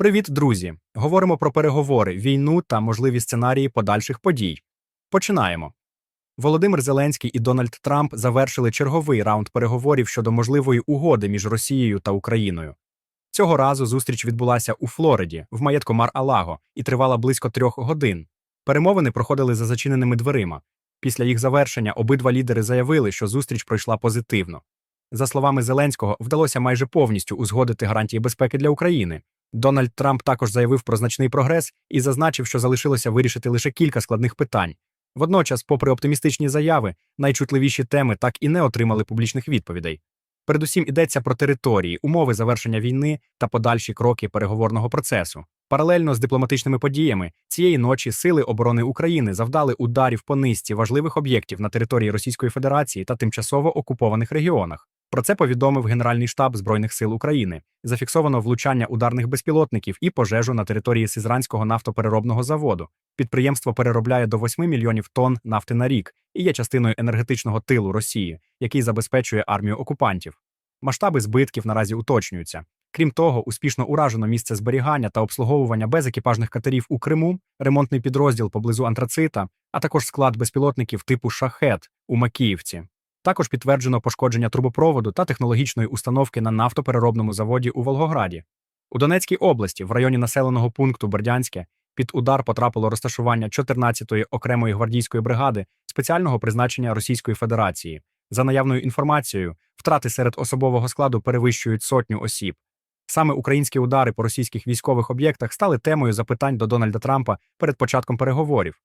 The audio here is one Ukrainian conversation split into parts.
Привіт, друзі! Говоримо про переговори, війну та можливі сценарії подальших подій. Починаємо. Володимир Зеленський і Дональд Трамп завершили черговий раунд переговорів щодо можливої угоди між Росією та Україною. Цього разу зустріч відбулася у Флориді, в маєтку Мар-Алаго, і тривала близько трьох годин. Перемовини проходили за зачиненими дверима. Після їх завершення обидва лідери заявили, що зустріч пройшла позитивно. За словами Зеленського, вдалося майже повністю узгодити гарантії безпеки для України. Дональд Трамп також заявив про значний прогрес і зазначив, що залишилося вирішити лише кілька складних питань. Водночас, попри оптимістичні заяви, найчутливіші теми так і не отримали публічних відповідей. Передусім йдеться про території, умови завершення війни та подальші кроки переговорного процесу. Паралельно з дипломатичними подіями цієї ночі сили оборони України завдали ударів по низці важливих об'єктів на території Російської Федерації та тимчасово окупованих регіонах. Про це повідомив Генеральний штаб Збройних сил України. Зафіксовано влучання ударних безпілотників і пожежу на території Сизранського нафтопереробного заводу. Підприємство переробляє до 8 мільйонів тонн нафти на рік і є частиною енергетичного тилу Росії, який забезпечує армію окупантів. Масштаби збитків наразі уточнюються. Крім того, успішно уражено місце зберігання та обслуговування безекіпажних катерів у Криму, ремонтний підрозділ поблизу Антрацита, а також склад безпілотників типу Шахет у Макіївці. Також підтверджено пошкодження трубопроводу та технологічної установки на нафтопереробному заводі у Волгограді. У Донецькій області, в районі населеного пункту Бердянське, під удар потрапило розташування 14-ї окремої гвардійської бригади спеціального призначення Російської Федерації. За наявною інформацією, втрати серед особового складу перевищують сотню осіб. Саме українські удари по російських військових об'єктах стали темою запитань до Дональда Трампа перед початком переговорів.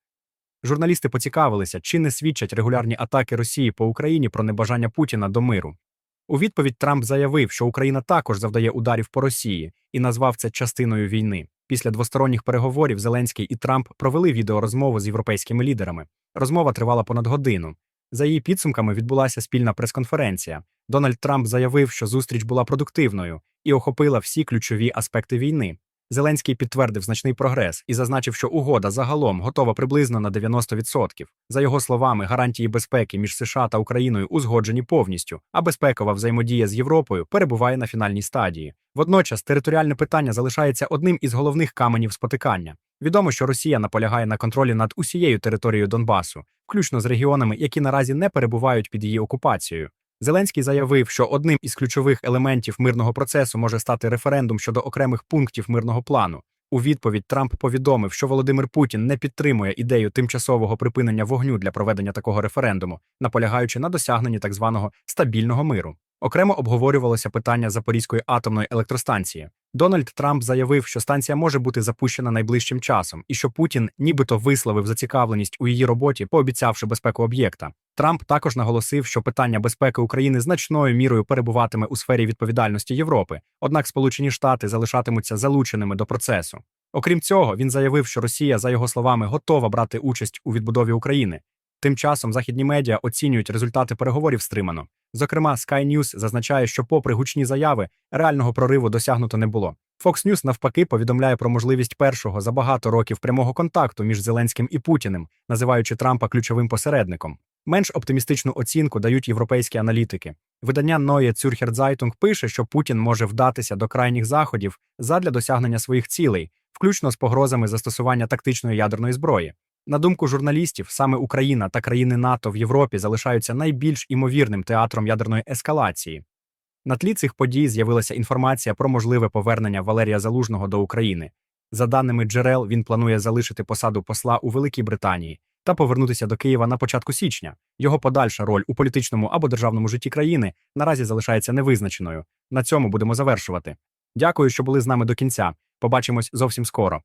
Журналісти поцікавилися, чи не свідчать регулярні атаки Росії по Україні про небажання Путіна до миру. У відповідь Трамп заявив, що Україна також завдає ударів по Росії і назвав це частиною війни. Після двосторонніх переговорів Зеленський і Трамп провели відеорозмову з європейськими лідерами. Розмова тривала понад годину. За її підсумками відбулася спільна прес-конференція. Дональд Трамп заявив, що зустріч була продуктивною і охопила всі ключові аспекти війни. Зеленський підтвердив значний прогрес і зазначив, що угода загалом готова приблизно на 90%. За його словами, гарантії безпеки між США та Україною узгоджені повністю, а безпекова взаємодія з Європою перебуває на фінальній стадії. Водночас територіальне питання залишається одним із головних каменів спотикання. Відомо, що Росія наполягає на контролі над усією територією Донбасу, включно з регіонами, які наразі не перебувають під її окупацією. Зеленський заявив, що одним із ключових елементів мирного процесу може стати референдум щодо окремих пунктів мирного плану. У відповідь Трамп повідомив, що Володимир Путін не підтримує ідею тимчасового припинення вогню для проведення такого референдуму, наполягаючи на досягненні так званого стабільного миру. Окремо обговорювалося питання Запорізької атомної електростанції. Дональд Трамп заявив, що станція може бути запущена найближчим часом, і що Путін нібито висловив зацікавленість у її роботі, пообіцявши безпеку об'єкта. Трамп також наголосив, що питання безпеки України значною мірою перебуватиме у сфері відповідальності Європи, однак Сполучені Штати залишатимуться залученими до процесу. Окрім цього, він заявив, що Росія, за його словами, готова брати участь у відбудові України. Тим часом західні медіа оцінюють результати переговорів стримано. Зокрема, Sky News зазначає, що, попри гучні заяви, реального прориву досягнуто не було. Fox News, навпаки, повідомляє про можливість першого за багато років прямого контакту між Зеленським і Путіним, називаючи Трампа ключовим посередником. Менш оптимістичну оцінку дають європейські аналітики. Видання Neue Zürcher Zeitung пише, що Путін може вдатися до крайніх заходів задля досягнення своїх цілей, включно з погрозами застосування тактичної ядерної зброї. На думку журналістів, саме Україна та країни НАТО в Європі залишаються найбільш імовірним театром ядерної ескалації. На тлі цих подій з'явилася інформація про можливе повернення Валерія Залужного до України. За даними джерел, він планує залишити посаду посла у Великій Британії та повернутися до Києва на початку січня. Його подальша роль у політичному або державному житті країни наразі залишається невизначеною. На цьому будемо завершувати. Дякую, що були з нами до кінця. Побачимось зовсім скоро.